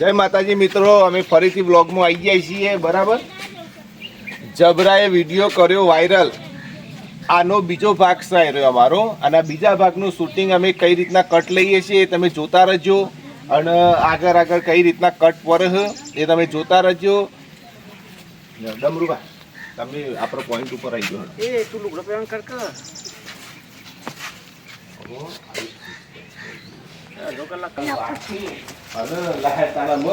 જય માતાજી મિત્રો અમે ફરીથી બ્લોગમાં આવી ગયા છીએ બરાબર? જબરાએ વીડિયો કર્યો વાયરલ આનો બીજો ભાગ છે રહ્યો અમારો. અને બીજા ભાગનું શૂટિંગ અમે કઈ રીતના કટ લઈએ છીએ એ તમે જોતા રહેજો. અને આગળ આગળ કઈ રીતના કટ પડે છે એ તમે જોતા રહેજો. ડમરુભાઈ તમે આપણો પોઈન્ટ ઉપર આવી ગયો એ તું લુગડો પહેરવાનું કર. કર કલાક અને તારા મ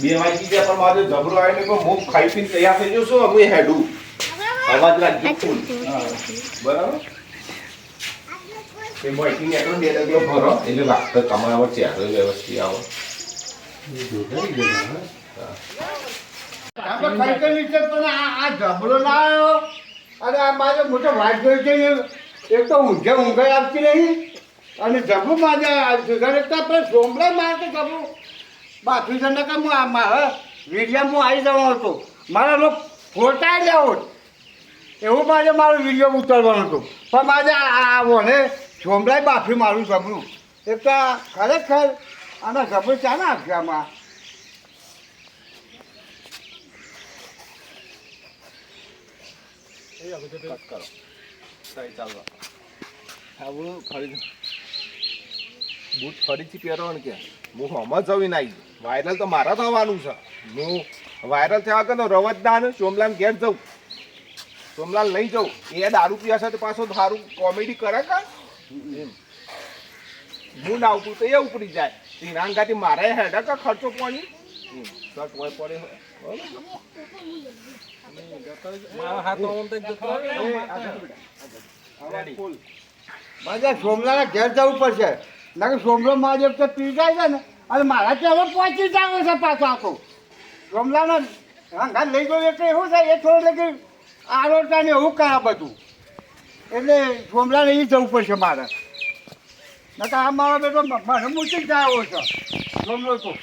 બે વાગી ગયા પણ મારે જબરો આવીને હું ખાઈ પીને તૈયાર થઈ જઉં છું અમે હેડું અવાજ રાખજો ફૂલ બરાબર એ મોઈટિંગ એટલો બે ડગલો ભરો એટલે લાગતો તમારા ચહેરો વ્યવસ્થિત આવો આપણે પણ આ આ ના આવ્યો અને આ મારે મોટો જોઈ છે એક તો ઊંઘે ઊંઘાઈ આપતી નહીં અને જબરું માજા ઘરેતા પણ સોમલા મારે તો જબરું બાકી તો કે હું આ મારા વીડિયો હું આવી જવાનો હતો. મારા લોકો ફોટા લેવો એવું મારે મારો વીડિયો ઉતારવાનો હતો. પણ મારે આ ને વને સોમલાય બાફી મારું જબરું. એક તો ખરેખર આના જબરું ચા ના આપશે આમાં આવું બૂટ ફરીથી પહેરવાનું કે? હું હમણાં જવી નાઈ વાયરલ તો મારા થવાનું છે. હું વાયરલ થયા વગર તો રવતદાન સોમલાલ ઘેર જઉં. સોમલાલ લઈ જઉં. એ દારૂ પીવા સાથે પાછો દારૂ કોમેડી કરે કા હું ના ઉપડું તો એ ઉપડી જાય. શ્રીરાંગાથી મારે હેડે કા ખર્ચો પાણી. શર્ટ હોય પડે. મારા તો ઘેર જવું પડશે. ના કે સોમલો મારે તો પી જાય છે ને. અને મારા ત્યાં પહોંચી જાવ છે પાછો આખો. સોમલાના રંગા લઈ ગયો એટલે એવું થાય? એ થોડું લગી આરોટા ને એવું કરા બધું. એટલે સોમલાને એ જવું પડશે મારે. નકર આ મારો બેટો મને મૂકી જ આવ્યો છે. સોમલો તો.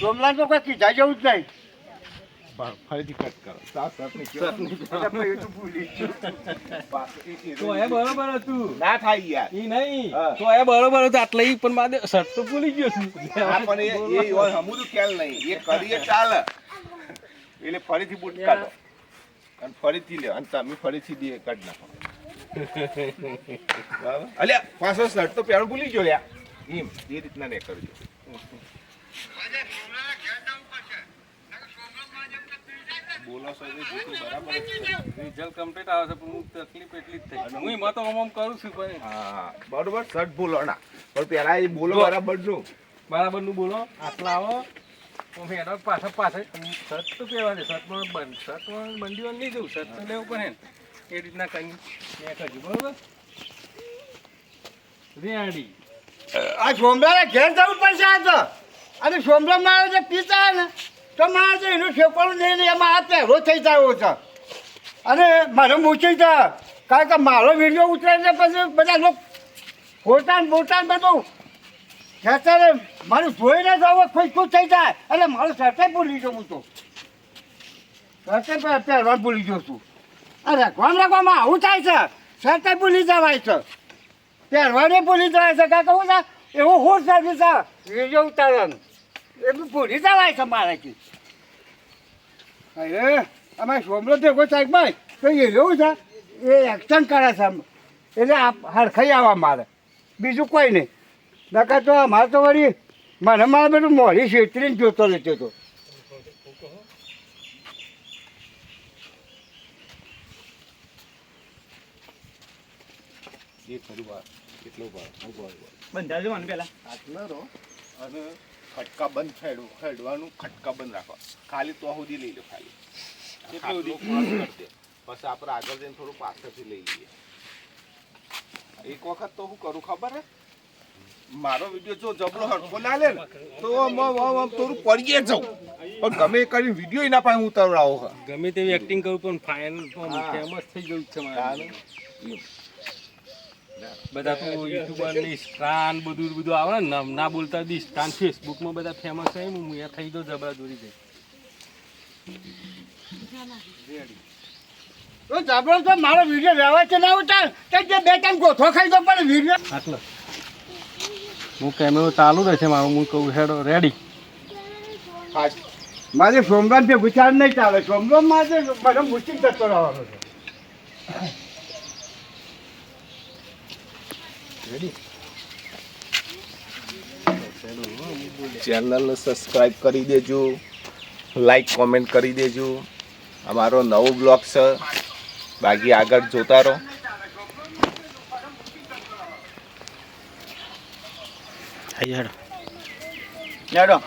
સોમલા તો કોઈ કીધા જેવું જ નહીં. ફરીથી કટ કરો? તો ભૂલી તો એ બરોબર હતું. ના થાય યાર. ઈ નહીં. તો એ બરોબર હતું. આટલે ઈ પણ મારે શર્ટ તો ભૂલી ગયો છું. પણ એ એ હોય હમું ખ્યાલ નહીં. એ કરીએ ચાલે. એટલે ફરીથી બૂટ કાઢો અને ફરીથી લે. અને તમે ફરીથી દે કાઢ નાખો બરાબર? અલ્યા પાછો શર્ટ તો પહેરો ભૂલી ગયો લ્યા. એમ એ રીતના ને કરજો. બોલો છો બરાબર રિઝલ્ટ કમ્પ્લીટ આવે છે પણ હું તકલીફ એટલી જ થઈ. હું એમાં તો આમ કરું છું પણ હા બરોબર શર્ટ ભૂલો પણ પેલા એ બોલો. બરાબરનું બરાબરનું બોલો. આટલા આવો. હું હેડો પાછળ પાછળ. શર્ટ તો પહેરવા દે શર્ટમાં બંધ શર્ટમાં નહીં જવું શર્ટ તો લેવું પડે ને. એ રીતના કરી મેં કરજો બરોબર? રેડી. આ સોમલાના ઘેર જવું પડશે આ તો. અને સોમલા મારે જે પીતા ને. તો મારે તો એનું ઠેકોણું લઈને એમાં આ પહેરો થઈ જાય છે. અને મારે મૂકી છે કારણ કે મારો વીડિયો ઉતરે પછી બધા લોકો ફોટા ને બધું અત્યારે મારું જોઈને જ હવે ખુશ ખુશ થઈ જાય. એટલે મારું શર્ટે ભૂલી જવું તો શર્ટે પહે- પહેરવા ભૂલી જઉં છું. અરે રાખવામાં રાખવામાં આવું થાય છે. શર્ટે ભૂલી જવાય છે. પહેરવાને ભૂલી જવાય છે. કાંઈ કહું છે, એવું હું સર્વિસ વીડિયો ઉતારવાનું. એ ભૂલી જવાય છે મારાથી અરે અમારે સોમલો ભેગો થાય ભાઈ? તો એ એવું છે? એ એક્શન કરે છે. એટલે આ હરખાઈ આવવા મારે. બીજું કોઈ નહીં. નકર તો અમારે તો વળી મને મારે બધું મોડી છેતરીને જોતો રહેતો હતો. એ ખરું વાત. એટલો ભાવ. ઊભો ઊભો બંધા જવાનું પેલા. આટલા રહો. અને ખટકા બંધ ખેડવું ખેડવાનું ખટકા બંધ રાખવા. ખાલી તો સુધી લઈ લો ખાલી. કેટલું સુધી? કરી દે. પછી આપણે આગળ જઈને થોડું પાછળથી લઈ લઈએ. એક વખત તો હું કરું ખબર હે? મારો વીડિયો જો જબરો હરખો ના લે તો આમ થોડું પડીએ જવું. પણ ગમે કરી વીડિયો ના પાસે હું. ઉતાવડાવો ગમે તેવી એક્ટિંગ કરું પણ ફાઇનલ ફેમસ થઈ ગયું છે મારે. બધા તો યુટ્યુબરની સ્ટાન બધું બધું આવે ને ના બોલતા બી સ્ટાન ફેસબુકમાં બધા ફેમસ થાય હું અહીંયા થઈ દો જબરા દોરી જાય જબરો તો મારો વીડિયો વ્યવસ્થિત ના ઉતાર તો જે બે ટાઈમ ગોથો ખાઈ દો પણ વીડિયો આટલો. હું કેમેરો ચાલુ રહેશે મારો હું કહું હેડો રેડી મારે સોમવાર છે ચાલ નહીં ચાલે સોમવાર મારે મને મુશ્કેલ જતો રહેવાનો છે. ચેનલને સબસ્ક્રાઈબ કરી દેજો. લાઈક કોમેન્ટ કરી દેજો. અમારો નવો બ્લોગ છે. બાકી આગળ જોતા રહો. હેડો.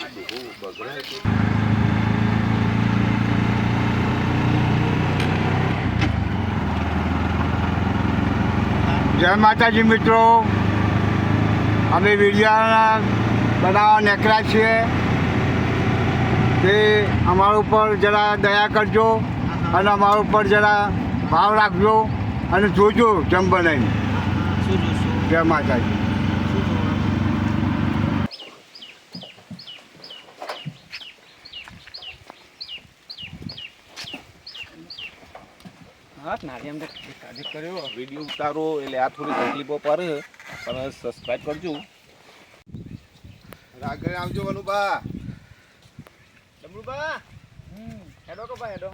જય માતાજી મિત્રો. અમે વીડિયો બનાવવા નીકળ્યા છીએ. તે અમારા ઉપર જરા દયા કરજો અને અમારા ઉપર જરા ભાવ રાખજો અને જોજો જમ બનાવીને જય માતાજી. હા નારી એમ કર્યો. વીડિયો ઉતારો એટલે આ થોડી તકલીફો પડે પણ સબસ્ક્રાઈબ કરજો. આગળ આવજો વનુભા ડમરુબા હેડો કે ભાઈ હેડો?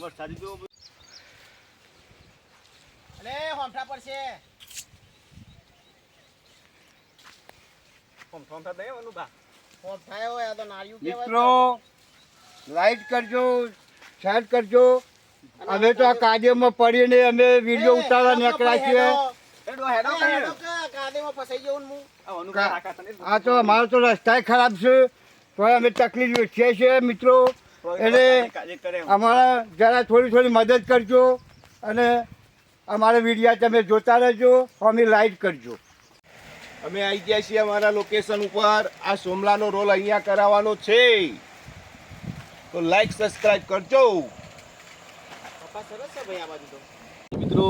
વરસાદી જો હોમઠા પડશે. હોમઠા હોય આ તો નાળિયું મિત્રો લાઈટ કરજો. શેર કરજો. અમે તો આ કાર્યમાં પડીને અમે વીડિયો ઉતારવા નીકળ્યા છીએ. આ તો અમારો તો રસ્તા ખરાબ છે. તો અમે તકલીફ વેઠીએ છીએ મિત્રો. એટલે અમારા જરા થોડી થોડી મદદ કરજો અને અમારા વિડિયા તમે જોતા રહેજો અમે લાઈક કરજો. અમે આવી ગયા છીએ અમારા લોકેશન ઉપર. આ સોમલાનો રોલ અહીંયા કરાવવાનો છે. તો લાઈક સબસ્ક્રાઇબ કરજો. પપ્પા સરસ છે ભાઈ આ તો. મિત્રો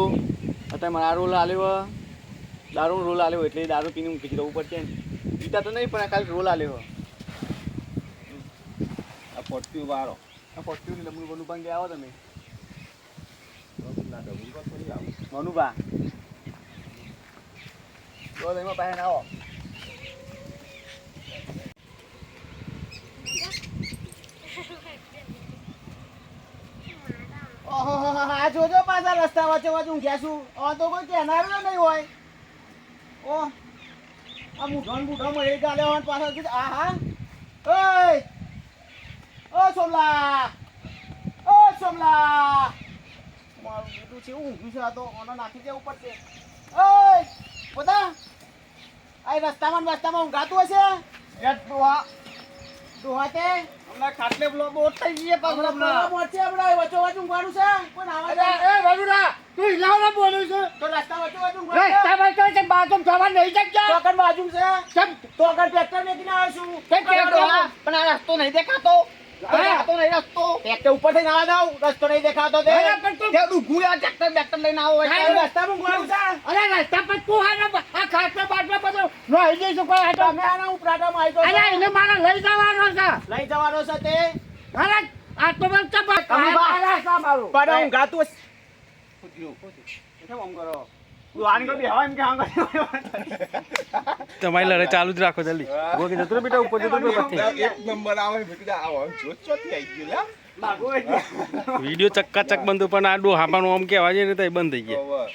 અત્યારે મારા રોલ આલ્યો દારૂ રોલ આલ્યો એટલે દારૂ પીને મૂકી જવું પડશે ને. પીતા તો નહીં પણ આ કાલે રોલ આલ્યો આ પડતી વાળો. આ પટ્યું ને ડમરું બનું પણ ગયા આવો તમે. મનુભા તો તમે પાસે આવો. આ જોજો પાછા રસ્તા વચ્ચે વચ્ચે ઊંઘ્યા છું. આ તો કોઈ કહેનાર નહીં હોય. ઓ આ મૂઠણ બૂઢો મળી ગાલે હોય પાછા કીધું આ હા. ઓય ઓ સોમલા ઓ સોમલા. મારું બધું છે ઊંઘ્યું છે આ તો ઓનો નાખી દેવું પડશે ઓય પોતા આ રસ્તામાં રસ્તામાં ઊંઘાતું હશે? ડોહા ડોહા તે? હમણાં ખાટલે બ્લોક છે પણ આવાજ એ વરુડા તું હિલાવના બોલું છે. તો રસ્તા વચો વચ ઊંઘવાનું નહીં જગ્યા ટોકર બાજુમ છે. ચમ ટોકર ટ્રેક્ટર ને કિના આવશું પણ આ રસ્તો નહીં દેખાતો. અમે આના ઉપરાટો માં આવી લઈ જવાનો છે. લઈ જવાનો છે તે. અરે આ તો બસ ચપા પણ કરો. તમારી લડાઈ ચાલુ જ રાખો જલ્દી. ગોગે જતો બેટા ઉપર જતો રે પછી એક નંબર આવે બેટા આવો જો ચોથી આવી ગયું વીડિયો ચક્કાચક બંધ પણ આ ડો હાપાનું આમ કહેવા છે ને તો એ બંધ થઈ ગયા.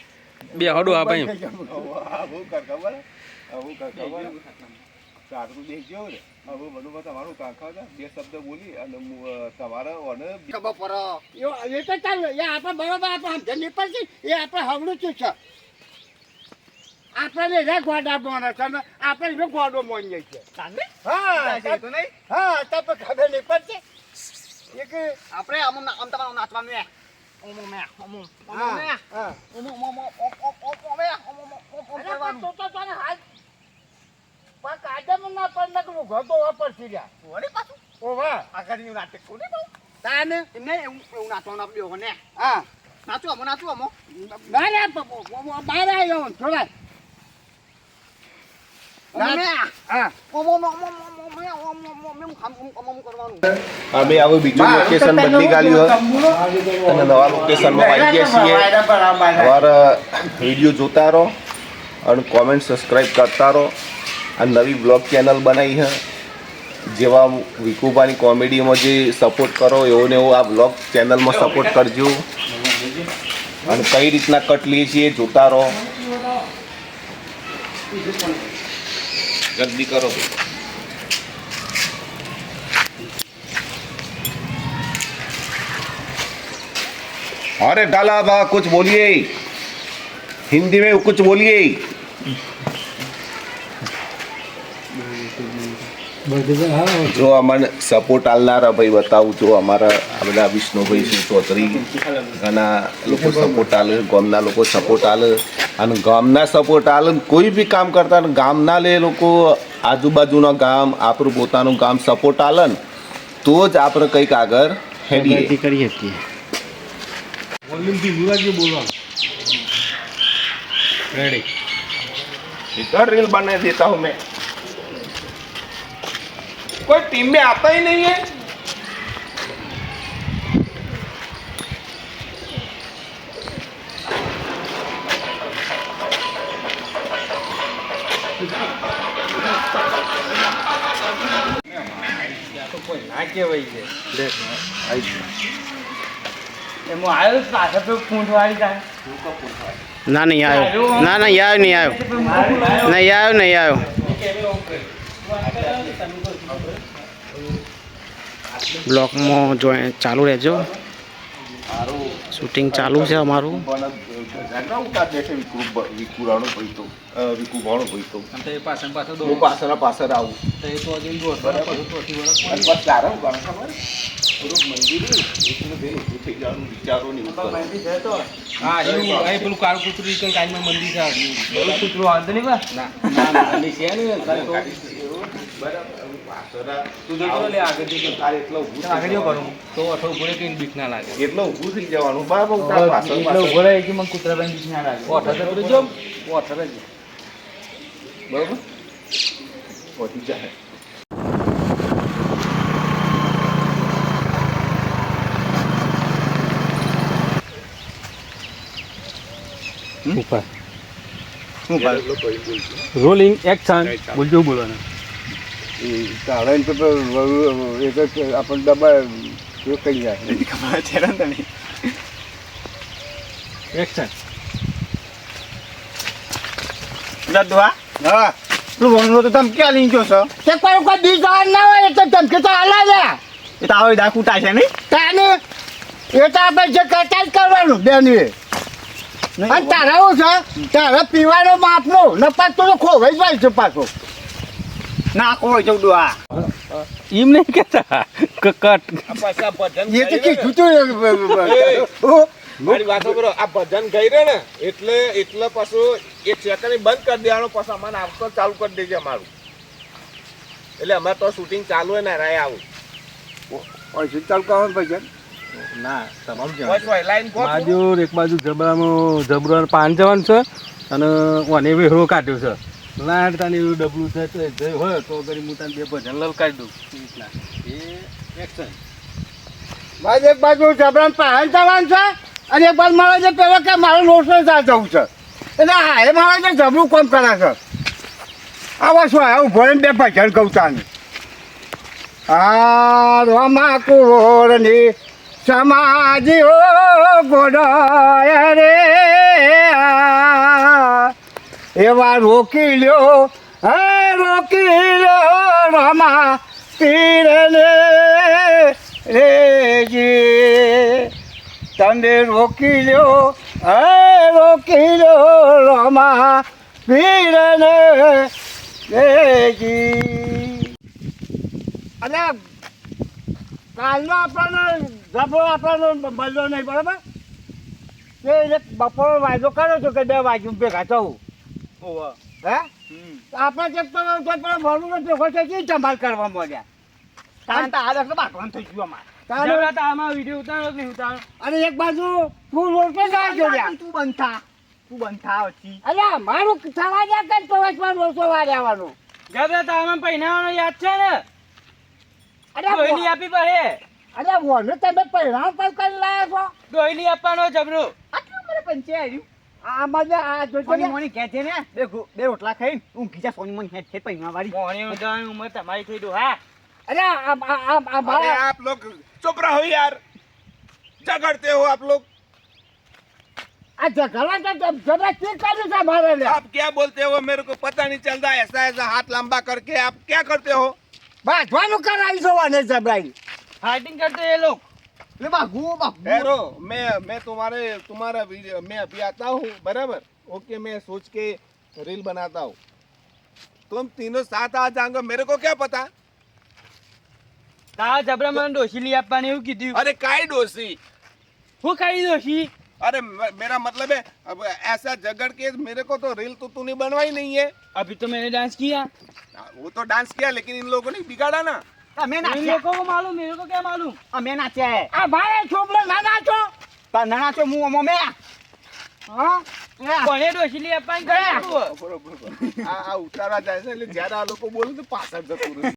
બે હડો હા ભાઈ આવું કર ખબર? આવું કર ખબર? સારું દેખજો ને. હવે બધું તમારું કાકા હતા બે શબ્દ બોલી અને તમારા ખબર પડે. એ તો ચાલ એ આપણે બરોબર આપણે સમજણ પડશે એ આપણે હવડું શું છે? આપણને રે ગોડા મોને તમે આપણે એનો ગોડો મોનીએ છે હા તો નહીં. હા તપ ખબર નહીં પડશે એક આપણે આમ આમ તમારો નાચવાનું એ નાચો અમો નાચો અમો ના ના બાર આવ્યો થોડા અમે આવું બીજું લોકેશન બદલી કાઢ્યું અને નવા લોકેશનમાં આવી ગયા છીએ અમારા વીડિયો જોતા રહો અને કોમેન્ટ સબસ્ક્રાઈબ કરતા રહો આ નવી બ્લોગ ચેનલ બનાવી છે જેવા વિકુભાની કોમેડીમાં જે સપોર્ટ કરો એવો ને એવો આ બ્લોગ ચેનલમાં સપોર્ટ કરજો અને કઈ રીતના કટ લઈએ છીએ જોતા રહો જલ્દી કરો अरे डाला बा कुछ बोलिए हिंदी में कुछ बोलिए જો અમને સપોર્ટ આલનારા ભાઈ બતાવું જો અમારા આ બધા વિષ્ણુભાઈ છે ચૌધરી ઘણા લોકો સપોર્ટ આલે ગામના લોકો સપોર્ટ આલે અને ગામના સપોર્ટ આલે કોઈ બી કામ કરતા ગામના લે લોકો આજુબાજુના ગામ આપણું પોતાનું ગામ સપોર્ટ આલે તો જ આપણે કંઈક આગળ હેડીએ. કરી શકીએ રીલ બનાવી દેતા હું મેં. कोई टीम में आता ही नहीं है તો કોઈ ના કહેવાય છે એમાં આવ્યો પાછળ તો પૂંઠ વાળી જાય ના નહીં આવ્યો ના નહીં આવ્યો નહીં આવ્યો નહીં આવ્યો નહીં આવ્યો બ્લોકમાં જો ચાલુ રહેજો. શૂટિંગ ચાલુ છે અમારું. મંદિર છે. બરાબર. પહોંચી જાય. ઉપર. રોલિંગ એક્શન બોલજો બોલવાનું. તારે તો એ તો આપણે ડબ્બા એ કરી જાય એક્શન દદવા હા. તું ભણવો તો તમે ક્યાં લઈ ગયો છો? તે કોઈ કોઈ બીજ જવાનું ના હોય તો ધમકી તો હાલા છે એ તો આવે કૂટા છે નહીં તાને એ તો આપણે જે કરતા જ કરવાનું બેનવે. અને તારા શું છે? તારા પીવાનો માપનો નપાસ તો ખોવાઈ જાય છે પાછો. ના કોઈ ચૌદું આ એમ નહીં કેતા કટ એ તો કીધું તું મારી વાતો કરો આ ભજન ગઈ રે ને એટલે એટલે પાછું એક સેકન્ડ બંધ કરી દેવાનો પછી અમારે આવતો ચાલુ કરી દેજે અમારું એટલે અમારે તો શૂટિંગ ચાલુ હોય ને રાય આવું ચાલુ કરવાનું ભજન ના તમારું બાજુ એક બાજુ જબરામાં જબરાનું પાન જવાનું છે અને ઓને વેહળો કાઢ્યો છે લાડ તાની એવું ડબલું છે તો જે હોય તો કરી હું તને બે ભજન લલકાઈ દઉં. રીતના. એ એક્શન મારે એક બાજુ જબરાન પહાડ જવાનું છે અને એક બાજુ મારે જે પેલો કે મારે લોસો ત્યાં જવું છે. એટલે હા એ મારે જે જબરું કોમ કરે છે. આવો શું આવું ભણે બે ભજન કહું તાને. આ રમા કુરોરની સમાજી હો ગોડાય રે. આ. એવા રોકી લ્યો, હે રોકી લ્યો રમા પીરને રેજી તમે રોકી લ્યો, હે રોકી લ્યો રમા પીરને રેજી અને કાલનો આપણને જબરો આપણને મળ્યો નહીં, બરાબર? તે બપોર વાયદો કર્યો હતો કે બે વાગ્યું ભેગા થવું હે? આપણે ચેક તો પણ ભરવું નથી હોય છે કે જમાલ કરવા મળ્યા. તાન તો આ તો બાકવાન થઈ ગયું અમારે. આમાં વીડિયો ઉતારો નહીં ઉતારો. અને એક બાજુ ફૂલ રોડ પર ના જોડ્યા. તું બંધા તું બંધા હતી અરે મારું થવા દે કે પ્રવાસમાં રોસો વાર આવવાનું? જબરા તો આમાં પહેરાવાનો યાદ છે ને? અરે દોયલી આપી પડે. અરે વોને તમે પહેરાણ પર કરી લાયા છો. આપવાનો જબરો. આટલું મને પંચે આવ્યું આમાં જે આ જોજો સોની ને. મોની ઘેર છે ને બે ગો- બે રોટલા ખાઈને ઊંઘી જા સોની મોની હેઠ હેઠ પૈણા વાળી મોણી ઉદાહરણ ઉંમર તમારી થઈ દો હા અરે આ આ આ આ अरे મારા आप लोग चुप रहो यार झगड़ते हो आप लोग આ ઝઘડા તો જબ- જબરા ચીજ કાઢી છે મારે લે आप क्या बोलते हो मेरे को पता नहीं चल रहा ऐसा ऐसा हाथ लंबा करके आप क्या करते हो બાંધવાનું કરાવી જોવાને જબરાઈ ફાઇટિંગ કરતે એ લોગ લે બાગુ બાગુ ठहरो मैं मैं तुम्हारे तुम्हारा वीडियो मैं अभी आता हूँ बराबर ओके मैं सोच के रील बनाता हूँ तुम तीनों साथ आ जाओगे मेरे को क्या पता તારા જબરા મને ડોશી લઈ આપવાની એવું કીધું अरे काय डोसी હું ખાઈ ડોશી अरे म- मेरा मतलब है अब ऐसा झगड़ के मेरे को तो रील तो तूने बनवाई नहीं है अभी तो मैंने डांस किया वो तो डांस किया लेकिन इन लोगों ने बिगाड़ा ना અમે નાચ્યા લોકો માલુમ મેરે કે માલુમ? અમે નાચ્યા આ ભાઈ છોકરો ના નાચો પણ ના નાચો હું અમો મે. હા? કોને ડોશીલી અપાઈ ગયા આ ઉતારા જાય છે એટલે જ્યારે આ લોકો બોલું તો પાછળ જતું